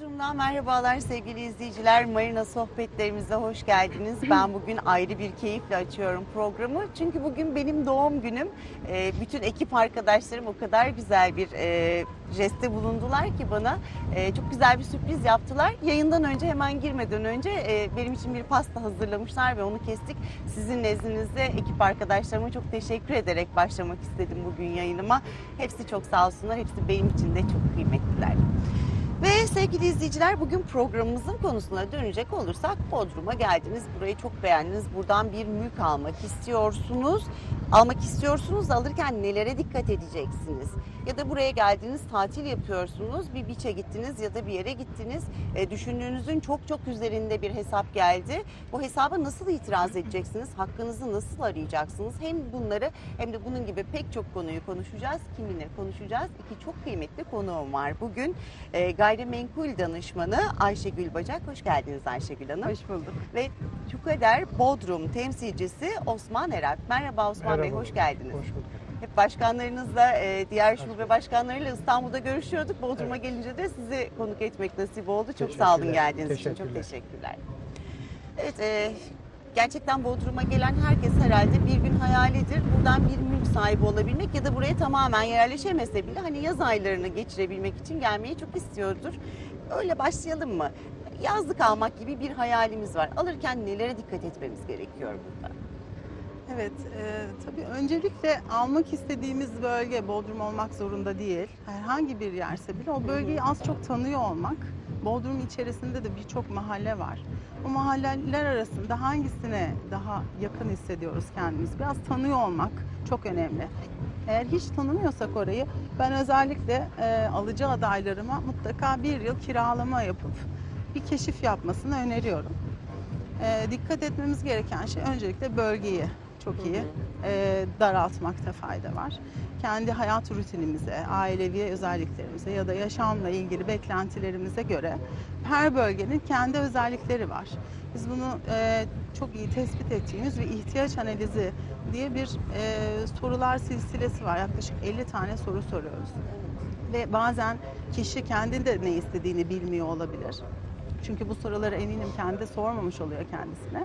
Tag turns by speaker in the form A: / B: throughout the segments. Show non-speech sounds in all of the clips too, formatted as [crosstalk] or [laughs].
A: Bodrum'dan merhabalar sevgili izleyiciler. Marina sohbetlerimize hoş geldiniz. [clears throat] Ben bugün ayrı bir keyifle açıyorum programı. Çünkü bugün benim doğum günüm. Ee, bütün ekip arkadaşlarım o kadar güzel bir e, jeste bulundular ki bana. E, çok güzel bir sürpriz yaptılar. Yayından önce hemen girmeden önce e, benim için bir pasta hazırlamışlar ve onu kestik. Sizin nezdinizde ekip arkadaşlarıma çok teşekkür ederek başlamak istedim bugün yayınıma. Hepsi çok sağ olsunlar. Hepsi benim için de çok kıymetliler. Ve sevgili izleyiciler bugün programımızın konusuna dönecek olursak Bodrum'a geldiniz. Burayı çok beğendiniz. Buradan bir mülk almak istiyorsunuz. Almak istiyorsunuz alırken nelere dikkat edeceksiniz? Ya da buraya geldiniz tatil yapıyorsunuz. Bir biçe gittiniz ya da bir yere gittiniz. E, düşündüğünüzün çok çok üzerinde bir hesap geldi. Bu hesaba nasıl itiraz edeceksiniz? Hakkınızı nasıl arayacaksınız? Hem bunları hem de bunun gibi pek çok konuyu konuşacağız. Kiminle konuşacağız? İki çok kıymetli konuğum var. Bugün e, gayrimenkul danışmanı Ayşegül Bacak. Hoş geldiniz Ayşegül Hanım.
B: Hoş bulduk.
A: Ve Çukader Bodrum temsilcisi Osman Erak. Merhaba Osman Bey,
C: Merhaba.
A: hoş geldiniz.
C: Hoş bulduk.
A: Hep başkanlarınızla, e, diğer şube başkanlarıyla İstanbul'da görüşüyorduk. Bodrum'a
C: Evet.
A: gelince de sizi konuk etmek nasip oldu. Çok sağ olun geldiğiniz için. Çok
C: Teşekkürler.
A: teşekkürler. Evet, e, gerçekten Bodrum'a gelen herkes herhalde bir gün hayalidir. Buradan bir mülk sahibi olabilmek ya da buraya tamamen yerleşemese bile hani yaz aylarını geçirebilmek için gelmeyi çok istiyordur. Öyle başlayalım mı? Yazlık almak gibi bir hayalimiz var. Alırken nelere dikkat etmemiz gerekiyor burada?
B: Evet, e, tabii öncelikle almak istediğimiz bölge Bodrum olmak zorunda değil. Herhangi bir yerse bile o bölgeyi az çok tanıyor olmak. Bodrum içerisinde de birçok mahalle var. O mahalleler arasında hangisine daha yakın hissediyoruz kendimiz? Biraz tanıyor olmak çok önemli. Eğer hiç tanımıyorsak orayı, ben özellikle e, alıcı adaylarıma mutlaka bir yıl kiralama yapıp bir keşif yapmasını öneriyorum. E, dikkat etmemiz gereken şey öncelikle bölgeyi çok iyi e, daraltmakta fayda var. Kendi hayat rutinimize, ailevi özelliklerimize ya da yaşamla ilgili beklentilerimize göre her bölgenin kendi özellikleri var. Biz bunu e, çok iyi tespit ettiğimiz bir ihtiyaç analizi diye bir e, sorular silsilesi var. Yaklaşık 50 tane soru soruyoruz. Ve bazen kişi kendi de ne istediğini bilmiyor olabilir. Çünkü bu soruları eminim kendi sormamış oluyor kendisine.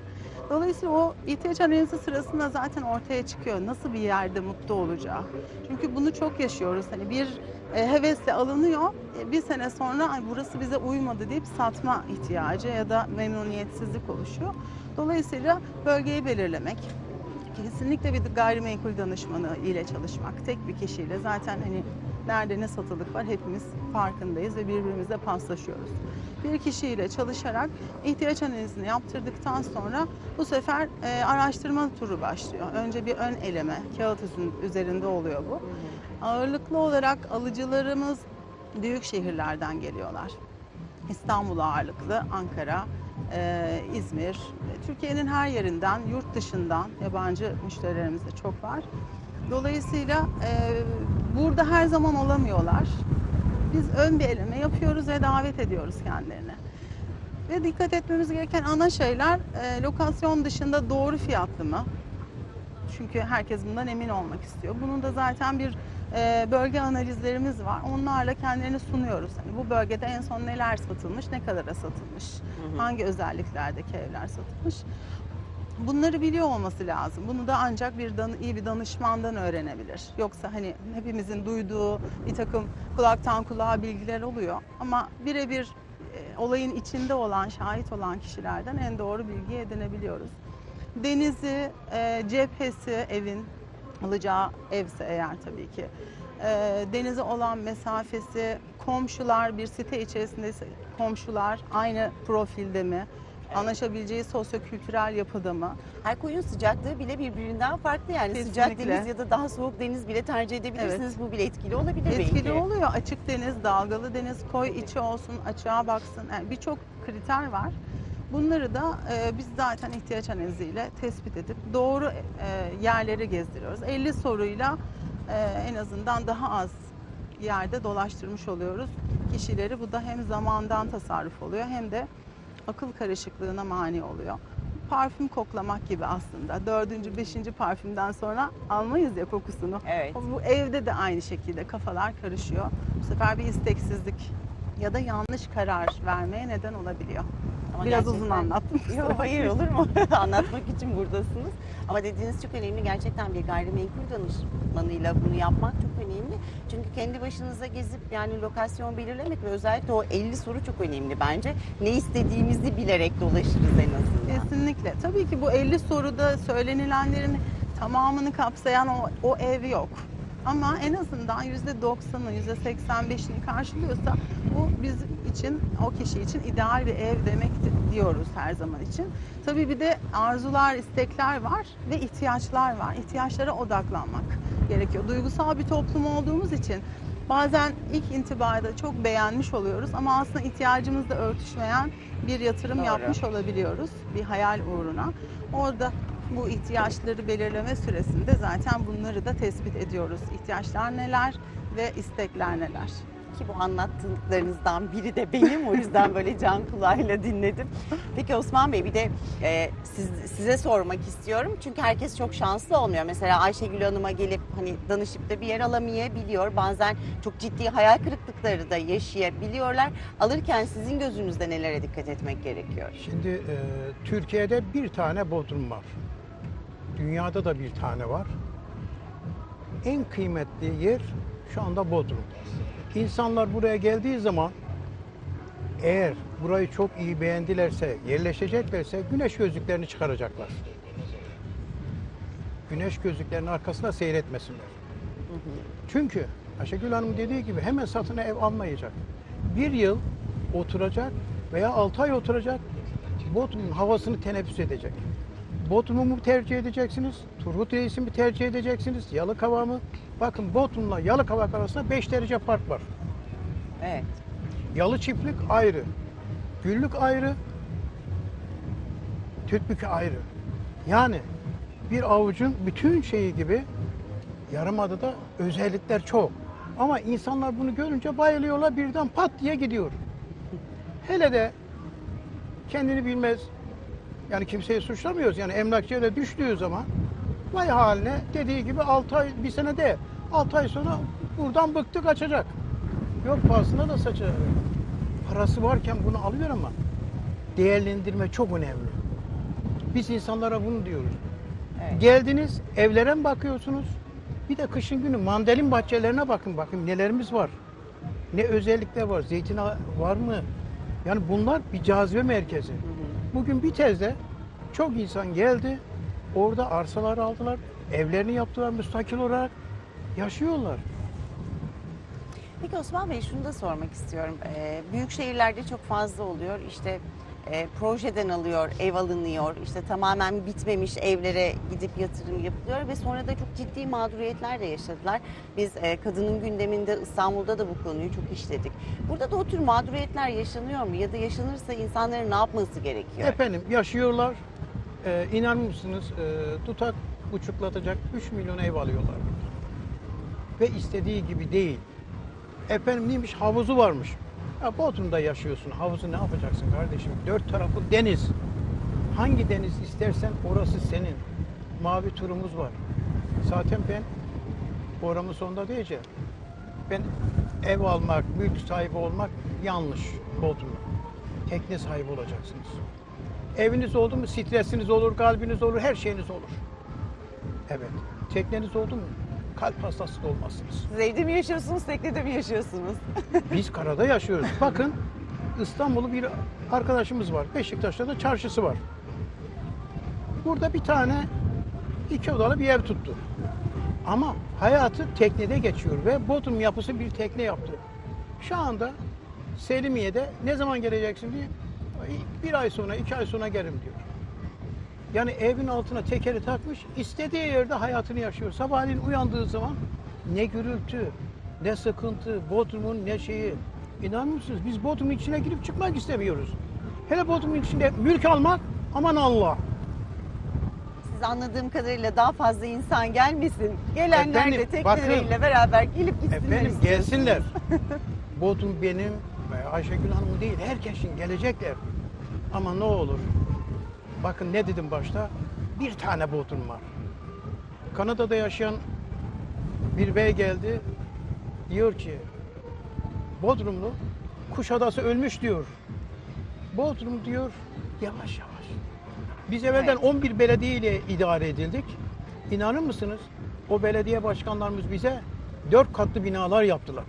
B: Dolayısıyla o ihtiyaç analizi sırasında zaten ortaya çıkıyor. Nasıl bir yerde mutlu olacağı. Çünkü bunu çok yaşıyoruz. Hani bir e, hevesle alınıyor. e, bir sene sonra Ay, burası bize uymadı deyip satma ihtiyacı ya da memnuniyetsizlik oluşuyor. Dolayısıyla bölgeyi belirlemek, kesinlikle bir gayrimenkul danışmanı ile çalışmak. Tek bir kişiyle zaten hani nerede ne satılık var hepimiz farkındayız ve birbirimizle paslaşıyoruz. Bir kişiyle çalışarak ihtiyaç analizini yaptırdıktan sonra bu sefer e, araştırma turu başlıyor. Önce bir ön eleme, kağıt üzerinde oluyor bu. Ağırlıklı olarak alıcılarımız büyük şehirlerden geliyorlar. İstanbul ağırlıklı, Ankara, e, İzmir, Türkiye'nin her yerinden, yurt dışından yabancı müşterilerimiz de çok var. Dolayısıyla e, burada her zaman olamıyorlar. Biz ön bir eleme yapıyoruz ve davet ediyoruz kendilerini. Ve dikkat etmemiz gereken ana şeyler e, lokasyon dışında doğru fiyatlı mı? Çünkü herkes bundan emin olmak istiyor. Bunun da zaten bir e, bölge analizlerimiz var. Onlarla kendilerini sunuyoruz. Hani bu bölgede en son neler satılmış, ne kadara satılmış, hangi özelliklerdeki evler satılmış. Bunları biliyor olması lazım. Bunu da ancak bir dan- iyi bir danışmandan öğrenebilir. Yoksa hani hepimizin duyduğu bir takım kulaktan kulağa bilgiler oluyor. Ama birebir e, olayın içinde olan, şahit olan kişilerden en doğru bilgi edinebiliyoruz. Denizi, e, cephesi, evin alacağı evse eğer tabii ki. E, denize olan mesafesi, komşular bir site içerisinde komşular aynı profilde mi? Anlaşabileceği sosyokültürel yapıda mı?
A: Her koyun sıcaklığı bile birbirinden farklı yani sıcak
B: Kesinlikle.
A: deniz ya da daha soğuk deniz bile tercih edebilirsiniz. Bu bile etkili olabilir belki.
B: Etkili oluyor. Açık deniz, dalgalı deniz, koy içi olsun, açığa baksın. Yani birçok kriter var. Bunları da e, biz zaten ihtiyaç analiziyle tespit edip doğru e, yerleri gezdiriyoruz. 50 soruyla e, en azından daha az yerde dolaştırmış oluyoruz kişileri. Bu da hem zamandan tasarruf oluyor hem de akıl karışıklığına mani oluyor. Parfüm koklamak gibi aslında. Dördüncü, beşinci parfümden sonra almayız ya kokusunu.
A: Evet.
B: Bu evde de aynı şekilde kafalar karışıyor. Bu sefer bir isteksizlik ya da yanlış karar vermeye neden olabiliyor.
A: Ama
B: Biraz
A: gerçekten-
B: uzun anlattım. [laughs]
A: Yok hayır olur mu? [laughs] Anlatmak için buradasınız. Ama dediğiniz çok önemli. Gerçekten bir gayrimenkul danışmanıyla bunu yapmak çok önemli. Çünkü kendi başınıza gezip yani lokasyon belirlemek ve özellikle o 50 soru çok önemli bence. Ne istediğimizi bilerek dolaşırız en azından.
B: Kesinlikle. Tabii ki bu 50 soruda söylenilenlerin tamamını kapsayan o, o ev yok. Ama en azından %90'ı, %85'ini karşılıyorsa bu bizim için, o kişi için ideal bir ev demek diyoruz her zaman için. Tabii bir de arzular, istekler var ve ihtiyaçlar var. İhtiyaçlara odaklanmak gerekiyor. Duygusal bir toplum olduğumuz için bazen ilk intibarda çok beğenmiş oluyoruz ama aslında ihtiyacımızla örtüşmeyen bir yatırım
A: Doğru.
B: yapmış olabiliyoruz bir hayal uğruna. Orada bu ihtiyaçları belirleme süresinde zaten bunları da tespit ediyoruz. İhtiyaçlar neler ve istekler neler.
A: Ki bu anlattıklarınızdan biri de benim. O yüzden böyle can kulağıyla dinledim. Peki Osman Bey bir de e, siz, size sormak istiyorum. Çünkü herkes çok şanslı olmuyor. Mesela Ayşegül Hanım'a gelip hani danışıp da bir yer alamayabiliyor. Bazen çok ciddi hayal kırıklıkları da yaşayabiliyorlar. Alırken sizin gözünüzde nelere dikkat etmek gerekiyor?
C: Şimdi e, Türkiye'de bir tane Bodrum var. Dünyada da bir tane var. En kıymetli yer şu anda Bodrum. İnsanlar buraya geldiği zaman eğer burayı çok iyi beğendilerse, yerleşeceklerse güneş gözlüklerini çıkaracaklar. Güneş gözlüklerinin arkasına seyretmesinler. Çünkü Ayşegül Hanım dediği gibi hemen satın ev almayacak. Bir yıl oturacak veya 6 ay oturacak. Bodrum'un havasını teneffüs edecek. Bodrum'u mu tercih edeceksiniz? Turgut Reis'i mi tercih edeceksiniz? Yalıkava mı? Bakın Bodrum'la Yalıkavak arasında 5 derece fark var.
A: Evet.
C: Yalı çiftlik ayrı. Güllük ayrı. Tütbük ayrı. Yani bir avucun bütün şeyi gibi Yarımada'da özellikler çok. Ama insanlar bunu görünce bayılıyorlar birden pat diye gidiyor. Hele de kendini bilmez. Yani kimseyi suçlamıyoruz. Yani emlakçıya da düştüğü zaman vay haline dediği gibi 6 ay bir sene de 6 ay sonra buradan bıktı kaçacak. Yok fazla da saçı. Parası varken bunu alıyor ama değerlendirme çok önemli. Biz insanlara bunu diyoruz.
A: Evet.
C: Geldiniz evlere mi bakıyorsunuz? Bir de kışın günü mandalin bahçelerine bakın. Bakın nelerimiz var. Ne özellikler var. Zeytin var mı? Yani bunlar bir cazibe merkezi. Bugün bir tezde çok insan geldi. Orada arsalar aldılar. Evlerini yaptılar müstakil olarak. Yaşıyorlar.
A: Peki Osman Bey şunu da sormak istiyorum. Ee, büyük şehirlerde çok fazla oluyor. İşte e, projeden alıyor, ev alınıyor. İşte tamamen bitmemiş evlere gidip yatırım yapılıyor ve sonra da çok ciddi mağduriyetler de yaşadılar. Biz e, kadının gündeminde İstanbul'da da bu konuyu çok işledik. Burada da o tür mağduriyetler yaşanıyor mu? Ya da yaşanırsa insanların ne yapması gerekiyor?
C: Efendim yaşıyorlar. Ee, inanır mısınız e, tutak buçuklatacak 3 milyon ev alıyorlar. Ve istediği gibi değil. Efendim neymiş havuzu varmış. Ya Bodrum'da yaşıyorsun. Havuzu ne yapacaksın kardeşim? Dört tarafı deniz. Hangi deniz istersen orası senin. Mavi turumuz var. Zaten ben programın sonunda diyeceğim. Ben ev almak, mülk sahibi olmak yanlış Bodrum'da. Tekne sahibi olacaksınız. Eviniz oldu mu stresiniz olur, kalbiniz olur, her şeyiniz olur. Evet. Tekneniz oldu mu kalp hastası da olmazsınız.
A: Siz evde mi yaşıyorsunuz, teknede mi yaşıyorsunuz? [laughs]
C: Biz karada yaşıyoruz. Bakın İstanbul'u bir arkadaşımız var. Beşiktaş'ta da çarşısı var. Burada bir tane iki odalı bir ev tuttu. Ama hayatı teknede geçiyor ve Bodrum yapısı bir tekne yaptı. Şu anda Selimiye'de ne zaman geleceksin diye bir ay sonra, iki ay sonra gelirim diyor. Yani evin altına tekeri takmış, istediği yerde hayatını yaşıyor. Sabahleyin uyandığı zaman ne gürültü, ne sıkıntı, Bodrum'un ne şeyi. İnanır mısınız? Biz Bodrum'un içine girip çıkmak istemiyoruz. Hele Bodrum'un içinde mülk almak, aman Allah.
A: Siz anladığım kadarıyla daha fazla insan gelmesin. Gelenler de
C: Efendim,
A: tekneleriyle beraber gelip gitsinler.
C: Efendim gelsinler. [laughs] Bodrum benim, ve Ayşegül Hanım değil, herkesin gelecekler. Ama ne olur, bakın ne dedim başta, bir tane Bodrum var. Kanada'da yaşayan bir bey geldi, diyor ki, Bodrumlu Kuşadası ölmüş diyor. Bodrum diyor yavaş yavaş. Biz evvelden
A: Evet.
C: 11 belediye ile idare edildik. İnanır mısınız? O belediye başkanlarımız bize dört katlı binalar yaptılar.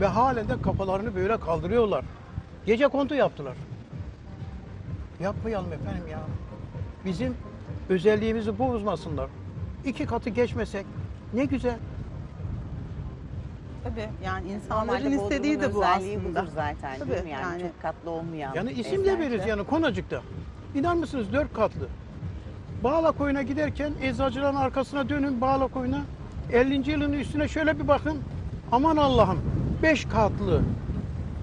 C: Ve halen de kafalarını böyle kaldırıyorlar. Gece kondu yaptılar. Yapmayalım efendim ya. Bizim özelliğimizi bozmasınlar. İki katı geçmesek ne güzel.
B: Tabii yani
A: Normalde
B: insanların istediği de bu
A: özelliği
B: aslında.
A: budur zaten
B: Tabii,
A: değil mi? Yani,
B: yani-
A: çok katlı olmayan.
C: Yani isim de veririz yani Konacık'ta. İnan mısınız dört katlı. Bağla koyuna giderken eczacıların arkasına dönün Bağla koyuna. 50. yılın üstüne şöyle bir bakın. Aman Allah'ım 5 katlı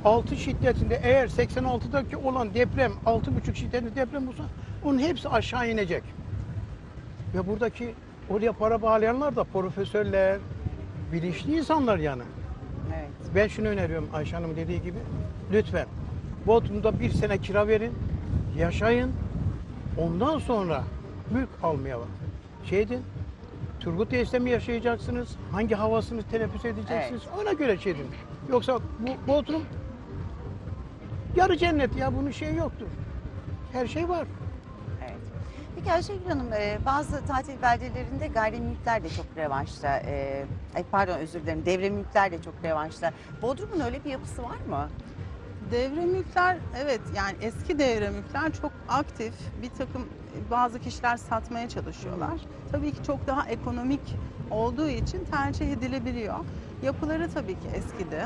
C: 6 şiddetinde eğer 86'daki olan deprem 6,5 şiddetli deprem olsa onun hepsi aşağı inecek. Ve buradaki oraya para bağlayanlar da profesörler, bilinçli insanlar yani.
A: Evet.
C: Ben şunu öneriyorum Ayşe Hanım dediği gibi. Lütfen Bodrum'da bir sene kira verin, yaşayın. Ondan sonra mülk almaya bak. Şey edin, Turgut Reis'te mi yaşayacaksınız? Hangi havasını teneffüs edeceksiniz? Ona göre şey edin. Yoksa bu Bodrum yarı cennet ya bunun şeyi yoktur. Her şey var.
A: Evet. Peki Ayşegül Hanım, e, bazı tatil beldelerinde gayrimülkler de çok revaçta. E, ay pardon özür dilerim, devre mülkler de çok revaçta. Bodrum'un öyle bir yapısı var mı?
B: Devre mülkler evet yani eski devre mülkler çok aktif. Bir takım bazı kişiler satmaya çalışıyorlar. Tabii ki çok daha ekonomik olduğu için tercih edilebiliyor. Yapıları tabii ki eskidi.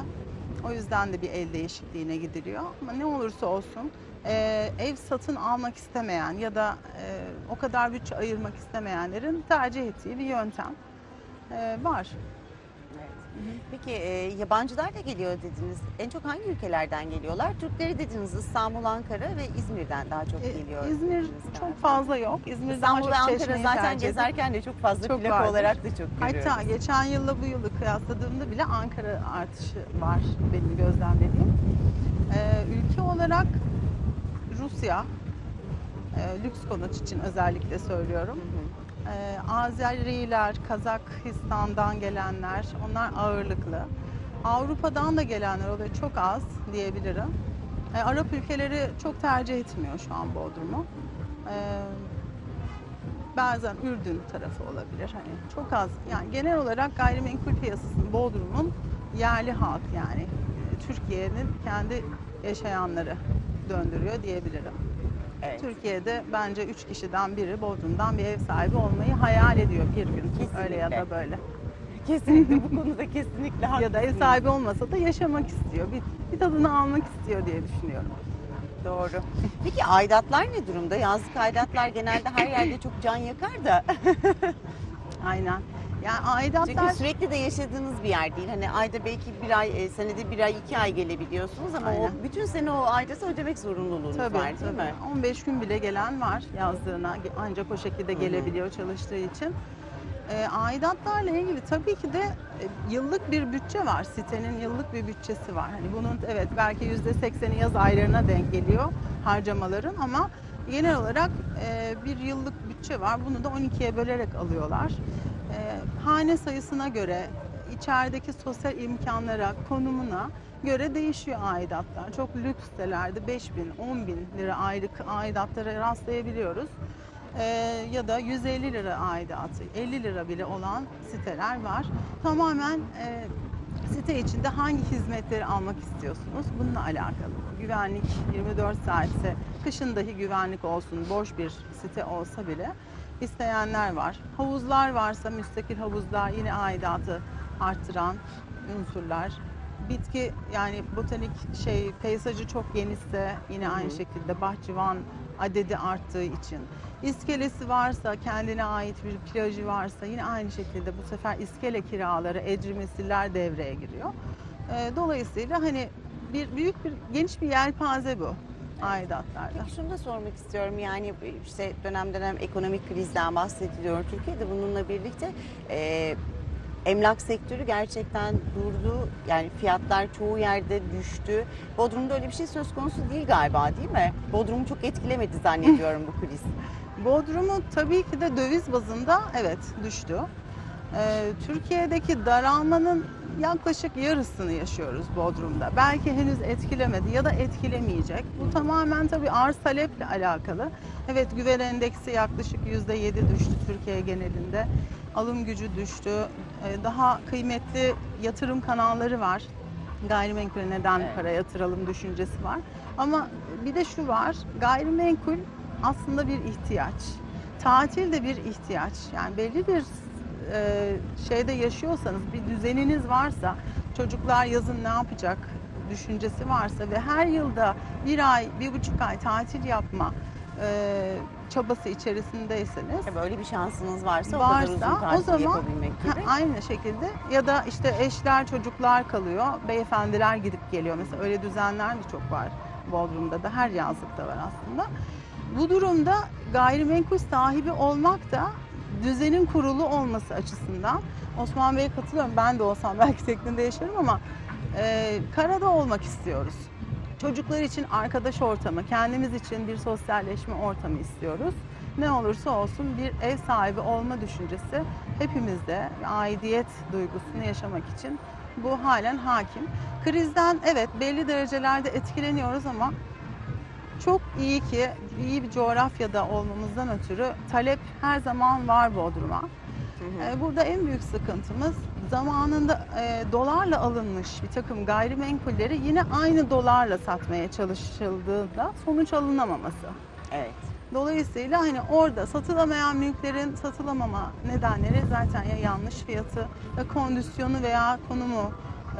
B: O yüzden de bir el değişikliğine gidiliyor. Ama ne olursa olsun e, ev satın almak istemeyen ya da e, o kadar bütçe ayırmak istemeyenlerin tercih ettiği bir yöntem e, var.
A: Peki e, yabancılar da geliyor dediniz. En çok hangi ülkelerden geliyorlar? Türkleri dediniz İstanbul, Ankara ve İzmir'den daha çok
B: E,
A: geliyor.
B: İzmir
A: dediniz
B: çok fazla yok. İzmir daha
A: İstanbul
B: çok
A: ve Ankara
B: Çeşme'yi
A: zaten
B: tercih ediyor.
A: gezerken de çok fazla
B: Çok
A: plaka
B: vardır.
A: olarak da çok görüyoruz.
B: Hatta geçen yılla bu yılı kıyasladığımda bile Ankara artışı var benim gözlemlediğim. Ee, ülke olarak Rusya, e, lüks konut için özellikle söylüyorum.
A: Hı hı.
B: Ee, Azeriler, Kazakistan'dan gelenler, onlar ağırlıklı. Avrupa'dan da gelenler oluyor çok az diyebilirim. Ee, Arap ülkeleri çok tercih etmiyor şu an Bodrum'u. Ee, bazen Ürdün tarafı olabilir. Hani çok az. Yani genel olarak gayrimenkul piyasasının Bodrum'un yerli halk yani e, Türkiye'nin kendi yaşayanları döndürüyor diyebilirim.
A: Evet.
B: Türkiye'de bence üç kişiden biri Bodrum'dan bir ev sahibi olmayı hayal ediyor bir gün. Öyle ya da
A: Kesinlikle.
B: böyle.
A: Kesinlikle bu konuda kesinlikle
B: Ya da ev
A: haklısınız.
B: sahibi olmasa da yaşamak istiyor. Bir, bir tadını almak istiyor diye düşünüyorum.
A: Doğru. Peki aidatlar ne durumda? Yazlık aidatlar genelde her yerde çok can yakar da.
B: Aynen. Yani aidatlar
A: Çünkü sürekli de yaşadığınız bir yer değil. Hani ayda belki bir ay, e, senede bir ay, iki ay gelebiliyorsunuz ama o
B: Aynen.
A: bütün sene o aidatı ödemek zorunluluğunuz
B: tabii,
A: var değil
B: tabii.
A: mi?
B: 15 gün bile gelen var yazdığına. Ancak o şekilde gelebiliyor çalıştığı için. E, aidatlarla ilgili tabii ki de e, yıllık bir bütçe var. Sitenin yıllık bir bütçesi var. Hani bunun evet belki %80'i yaz aylarına denk geliyor harcamaların ama genel olarak e, bir yıllık bütçe var. Bunu da 12'ye bölerek alıyorlar. Hane sayısına göre, içerideki sosyal imkanlara, konumuna göre değişiyor aidatlar. Çok lüks sitelerde 5 bin, 10 bin lira aylık aidatlara rastlayabiliyoruz. Ee, ya da 150 lira aidatı, 50 lira bile olan siteler var. Tamamen e, site içinde hangi hizmetleri almak istiyorsunuz bununla alakalı. Güvenlik 24 saatse, kışın dahi güvenlik olsun, boş bir site olsa bile isteyenler var. Havuzlar varsa müstakil havuzlar yine aidatı arttıran unsurlar. Bitki yani botanik şey peyzajı çok genişse yine aynı şekilde bahçıvan adedi arttığı için. İskelesi varsa, kendine ait bir plajı varsa yine aynı şekilde bu sefer iskele kiraları, ecrimesiller devreye giriyor. Dolayısıyla hani bir büyük bir geniş bir yelpaze bu aidatlarda.
A: Peki şunu da sormak istiyorum yani işte dönem dönem ekonomik krizden bahsediliyor Türkiye'de bununla birlikte e, emlak sektörü gerçekten durdu yani fiyatlar çoğu yerde düştü. Bodrum'da öyle bir şey söz konusu değil galiba değil mi? Bodrum'u çok etkilemedi zannediyorum bu kriz. [laughs]
B: Bodrum'u tabii ki de döviz bazında evet düştü. Ee, Türkiye'deki daralmanın yaklaşık yarısını yaşıyoruz Bodrum'da. Belki henüz etkilemedi ya da etkilemeyecek. Bu tamamen tabii arz taleple alakalı. Evet güven endeksi yaklaşık %7 düştü Türkiye genelinde. Alım gücü düştü. Ee, Daha kıymetli yatırım kanalları var. Gayrimenkule neden
A: Evet.
B: para yatıralım düşüncesi var. Ama bir de şu var. Gayrimenkul aslında bir ihtiyaç. Tatil de bir ihtiyaç. Yani belli bir e, şeyde yaşıyorsanız, bir düzeniniz varsa, çocuklar yazın ne yapacak düşüncesi varsa ve her yılda bir ay, bir buçuk ay tatil yapma e, çabası içerisindeyseniz
A: Tabii öyle bir şansınız varsa, o kadar uzun
B: varsa o zaman
A: yapabilmek
B: ha,
A: gibi.
B: aynı şekilde ya da işte eşler çocuklar kalıyor, beyefendiler gidip geliyor. Mesela öyle düzenler de çok var Bodrum'da da her yazlıkta var aslında. Bu durumda gayrimenkul sahibi olmak da düzenin kurulu olması açısından Osman Bey'e katılıyorum. Ben de olsam [laughs] belki teknede yaşarım ama e, karada olmak istiyoruz. Çocuklar için arkadaş ortamı, kendimiz için bir sosyalleşme ortamı istiyoruz. Ne olursa olsun bir ev sahibi olma düşüncesi hepimizde aidiyet duygusunu yaşamak için bu halen hakim. Krizden evet belli derecelerde etkileniyoruz ama çok iyi ki iyi bir coğrafyada olmamızdan ötürü talep her zaman var Bodrum'a. Ee, Burada en büyük sıkıntımız zamanında e, dolarla alınmış bir takım gayrimenkulleri yine aynı dolarla satmaya çalışıldığında sonuç alınamaması.
A: Evet.
B: Dolayısıyla hani orada satılamayan mülklerin satılamama nedenleri zaten ya yanlış fiyatı ya kondisyonu veya konumu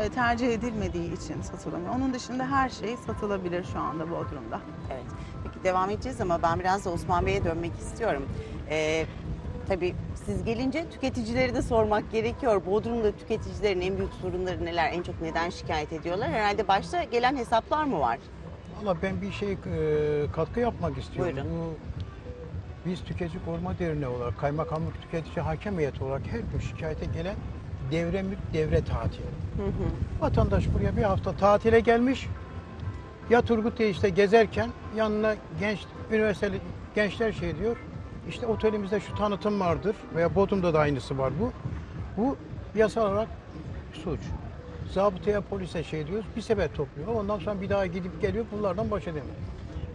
B: e, tercih edilmediği için satılamıyor. Onun dışında her şey satılabilir şu anda Bodrum'da.
A: Evet. Peki devam edeceğiz ama ben biraz da Osman Bey'e dönmek istiyorum. Ee, tabii siz gelince tüketicileri de sormak gerekiyor. Bodrum'da tüketicilerin en büyük sorunları neler? En çok neden şikayet ediyorlar? Herhalde başta gelen hesaplar mı var?
C: Valla ben bir şey e, katkı yapmak istiyorum.
A: Buyurun.
C: Bu, biz Tüketici Koruma Derneği olarak, Kaymakamlık Tüketici Hakem Heyeti olarak her gün şikayete gelen devre mülk devre tatili.
A: Hı hı.
C: Vatandaş buraya bir hafta tatile gelmiş. Ya Turgut işte gezerken yanına genç üniversiteli gençler şey diyor. İşte otelimizde şu tanıtım vardır veya Bodrum'da da aynısı var bu. Bu yasal olarak suç. Zabıtaya polise şey diyoruz bir sefer topluyor. Ondan sonra bir daha gidip geliyor bunlardan baş edemiyor.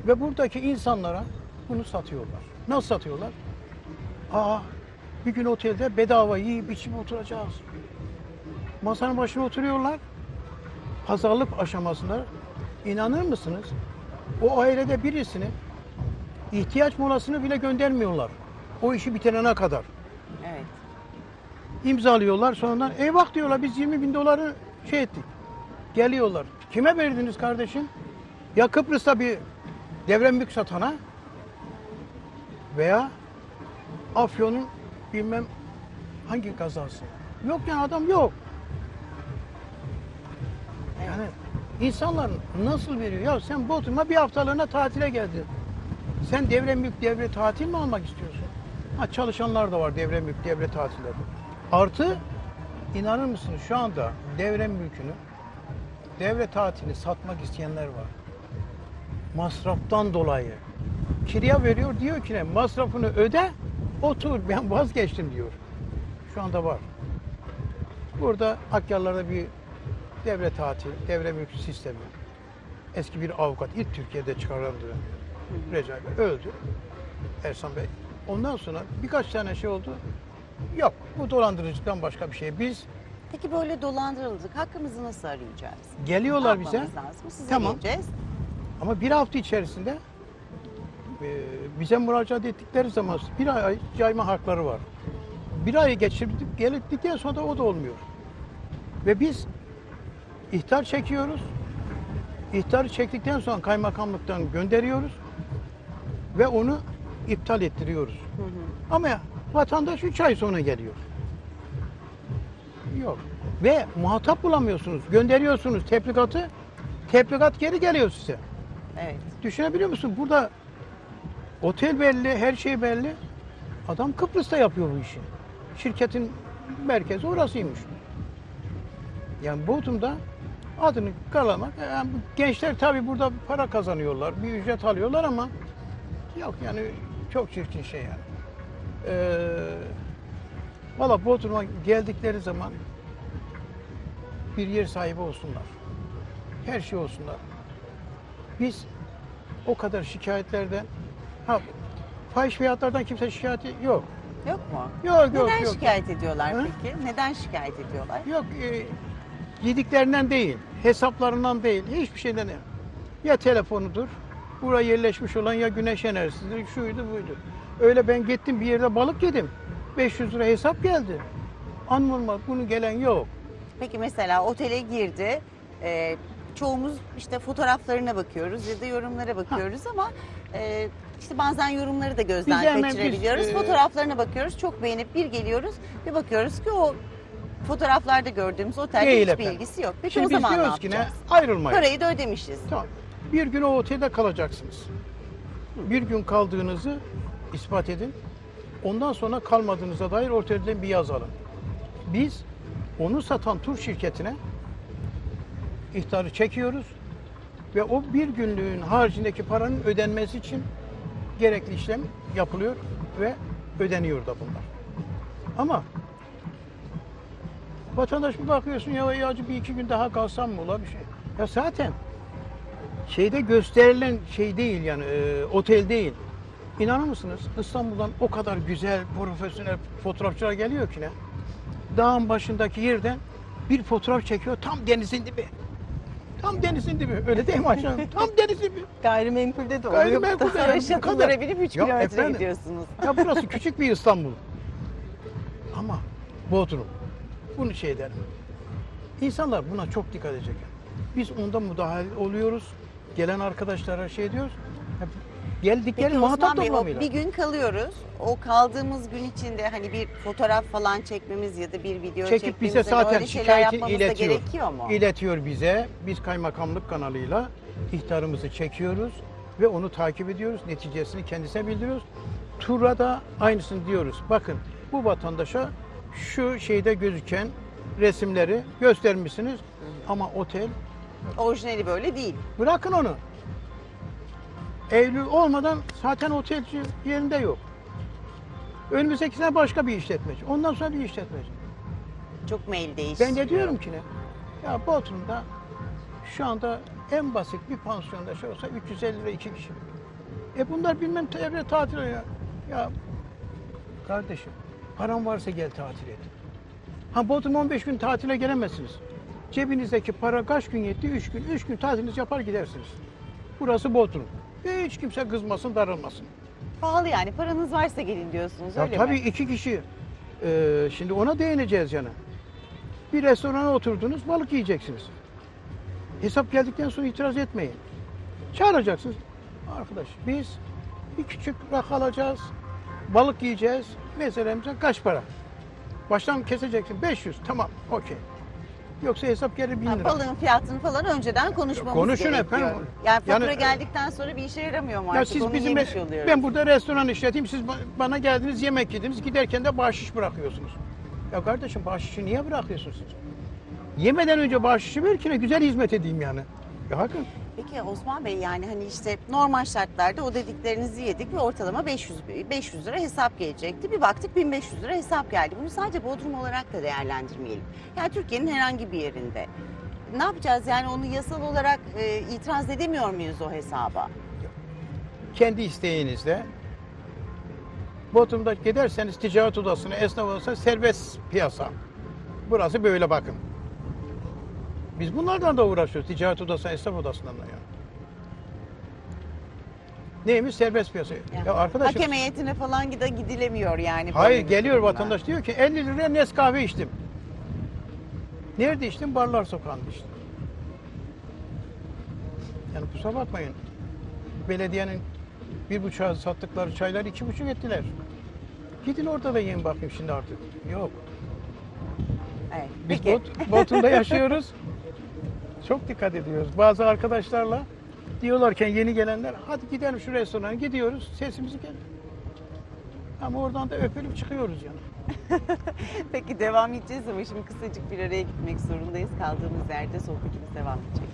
C: Ve buradaki insanlara bunu satıyorlar. Nasıl satıyorlar? Aa bir gün otelde bedava yiyip içip oturacağız. Masanın başına oturuyorlar. Pazarlık aşamasında inanır mısınız? O ailede birisini ihtiyaç molasını bile göndermiyorlar. O işi bitirene kadar.
A: Evet.
C: İmzalıyorlar sonradan eyvah diyorlar biz 20 bin doları şey ettik. Geliyorlar. Kime verdiniz kardeşim? Ya Kıbrıs'ta bir devre mülk satana veya Afyon'un bilmem hangi kazası. Yok yani adam yok. Yani insanlar nasıl veriyor? Ya sen Bodrum'a bir haftalığına tatile geldin. Sen devre mülk devre tatil mi almak istiyorsun? Ha çalışanlar da var devre mülk devre tatilleri. Artı inanır mısınız şu anda devre mülkünü devre tatilini satmak isteyenler var. Masraftan dolayı. Kiraya veriyor diyor ki ne masrafını öde otur ben vazgeçtim diyor. Şu anda var. Burada Akyarlar'da bir devre tatil, devre mülk sistemi. Eski bir avukat, ilk Türkiye'de çıkarıldı. Recai Bey öldü. Ersan Bey. Ondan sonra birkaç tane şey oldu. Yok, bu dolandırıcılıktan başka bir şey. Biz
A: Peki böyle dolandırıldık. Hakkımızı nasıl arayacağız?
C: Geliyorlar bize
A: yapmamız lazım? Size
C: Tamam.
A: geleceğiz.
C: ama bir hafta içerisinde bize müracaat ettikleri zaman bir ay cayma hakları var. Bir ayı geçirdik, geldikten sonra da o da olmuyor. Ve biz ihtar çekiyoruz. İhtarı çektikten sonra kaymakamlıktan gönderiyoruz ve onu iptal ettiriyoruz.
A: Hı hı.
C: Ama vatandaş 3 ay sonra geliyor. Yok. Ve muhatap bulamıyorsunuz. Gönderiyorsunuz tebligatı. Tebligat geri geliyor size.
A: Evet.
C: Düşünebiliyor musun? Burada otel belli, her şey belli. Adam Kıbrıs'ta yapıyor bu işi. Şirketin merkezi orasıymış. Yani Bodrum'da adını karalamak. Yani bu gençler tabii burada para kazanıyorlar, bir ücret alıyorlar ama yok yani çok çirkin şey yani. Ee, Valla Bodrum'a geldikleri zaman bir yer sahibi olsunlar. Her şey olsunlar. Biz o kadar şikayetlerden ha fahiş fiyatlardan kimse şikayeti yok.
A: Yok mu?
C: Yok yok
A: Neden
C: yok.
A: şikayet ediyorlar
C: Ha?
A: peki? Neden şikayet ediyorlar?
C: Yok e, yediklerinden değil, hesaplarından değil, hiçbir şeyden değil. Ya telefonudur, buraya yerleşmiş olan ya güneş enerjisidir, şuydu buydu. Öyle ben gittim bir yerde balık yedim. 500 lira hesap geldi. Anlamaz bunu gelen yok.
A: Peki mesela otele girdi. e, çoğumuz işte fotoğraflarına bakıyoruz ya da yorumlara bakıyoruz ama e, işte bazen yorumları da gözden
C: Biz hemen
A: kaçırabiliyoruz.
C: biz, e,
A: Fotoğraflarına bakıyoruz. Çok beğenip bir geliyoruz bir bakıyoruz ki o fotoğraflarda gördüğümüz otelde
C: Değil
A: hiçbir
C: efendim.
A: ilgisi yok. Peki
C: Şimdi
A: o
C: biz
A: zaman ne
C: diyoruz ki ne?
A: yapacağız?
C: Ayrılmayın.
A: Parayı da ödemişiz.
C: Tamam. Bir gün o otelde kalacaksınız. Bir gün kaldığınızı ispat edin. Ondan sonra kalmadığınıza dair otelden bir yaz alın. Biz onu satan tur şirketine ihtarı çekiyoruz ve o bir günlüğün haricindeki paranın ödenmesi için gerekli işlem yapılıyor ve ödeniyor da bunlar. Ama vatandaş bir bakıyorsun ya, ya bir iki gün daha kalsam mı ola bir şey. Ya zaten şeyde gösterilen şey değil yani e, otel değil. İnanır mısınız İstanbul'dan o kadar güzel profesyonel fotoğrafçılar geliyor ki ne? Dağın başındaki yerden bir fotoğraf çekiyor tam denizin dibi. Tam denizin dibi. Öyle değil mi aşağı? [laughs] Tam denizin dibi.
B: Gayrimenkulde de oluyor.
C: Gayrimenkulde yani bu
A: şatılara
C: kadar.
A: binip 3
C: Ya
A: kilometre
C: efendim,
A: gidiyorsunuz.
C: Ya burası [laughs] küçük bir İstanbul. Ama Bodrum. Bunu şey derim. İnsanlar buna çok dikkat edecek. Biz onda müdahale oluyoruz. Gelen arkadaşlara şey diyoruz. Ya Geldikleri
A: Peki
C: muhatap
A: Osman Bey o
C: toplamıyla.
A: bir gün kalıyoruz. O kaldığımız gün içinde hani bir fotoğraf falan çekmemiz ya da bir video
C: Çekip
A: çekmemiz
C: bize
A: ya da
C: zaten
A: öyle şeyler
C: şikayeti
A: yapmamız da
C: iletiyor.
A: gerekiyor mu?
C: İletiyor bize. Biz kaymakamlık kanalıyla ihtarımızı çekiyoruz ve onu takip ediyoruz. Neticesini kendisine bildiriyoruz. Tura da aynısını diyoruz. Bakın bu vatandaşa şu şeyde gözüken resimleri göstermişsiniz ama otel
A: Orijinali böyle değil.
C: bırakın onu. Eylül olmadan zaten otelci yerinde yok. Önümüzdeki sene başka bir işletmeci. Ondan sonra bir işletmeci.
A: Çok mail değiştiriyor.
C: Ben de diyorum ki ne? Ya Bodrum'da şu anda en basit bir pansiyonda şey olsa 350 lira iki kişi. E bunlar bilmem evre tatil ya. Ya kardeşim paran varsa gel tatil et. Ha Bodrum 15 gün tatile gelemezsiniz. Cebinizdeki para kaç gün yetti? 3 gün. 3 gün tatilinizi yapar gidersiniz. Burası Bodrum. Hiç kimse kızmasın, darılmasın.
A: Pahalı yani paranız varsa gelin diyorsunuz
C: Ya
A: öyle
C: tabii
A: mi?
C: iki kişi. Ee, şimdi ona değineceğiz yani. Bir restorana oturdunuz, balık yiyeceksiniz. Hesap geldikten sonra itiraz etmeyin. Çağıracaksınız. Arkadaş biz bir küçük rakı alacağız, balık yiyeceğiz. Meselemize kaç para? Baştan keseceksin 500 tamam okey. Yoksa hesap 1000
A: Ha,
C: lira.
A: balığın fiyatını falan önceden konuşmamız
C: Konuşun
A: gerekiyor.
C: efendim.
A: Yani fatura
C: Yani-
A: geldikten sonra bir işe yaramıyor mu
C: Ya
A: artık?
C: siz
A: Onu
C: bizim
A: yemiş oluyoruz.
C: ben burada restoran işleteyim siz ba- bana geldiniz yemek yediniz giderken de bahşiş bırakıyorsunuz. Ya kardeşim bahşişi niye bırakıyorsunuz siz? Yemeden önce bahşişi ver ki ne güzel hizmet edeyim yani. Ya bakın
A: Peki Osman Bey yani hani işte normal şartlarda o dediklerinizi yedik ve ortalama 500 500 lira hesap gelecekti. Bir baktık 1500 lira hesap geldi. Bunu sadece Bodrum olarak da değerlendirmeyelim. Yani Türkiye'nin herhangi bir yerinde. Ne yapacağız yani onu yasal olarak e, itiraz edemiyor muyuz o hesaba?
C: kendi isteğinizle Bodrum'da giderseniz ticaret odasına, esnaf odasına serbest piyasa. Burası böyle bakın. Biz bunlardan da uğraşıyoruz. Ticaret odasına, esnaf odasından da yani. Neymiş serbest piyasa?
A: Yani
C: Ya arkadaşım
A: Hakem heyetine falan gide gidilemiyor yani.
C: Hayır geliyor
A: durumda.
C: vatandaş diyor ki 50 liraya Nescafe içtim. Nerede içtim? Barlar Sokağı'nda içtim. Yani kusura bakmayın. Belediyenin bir buçuğa sattıkları çayları iki buçuk ettiler. Gidin orada da yiyin bakayım şimdi artık. Yok.
A: Evet.
C: Biz. Bot, Botum'da [laughs] yaşıyoruz. Çok dikkat ediyoruz. Bazı arkadaşlarla diyorlarken yeni gelenler hadi gidelim şu restorana gidiyoruz sesimizi gel. Ama oradan da öpülüp çıkıyoruz yani. [laughs]
A: Peki devam edeceğiz ama şimdi kısacık bir araya gitmek zorundayız. Kaldığımız yerde sohbetimiz devam edecek.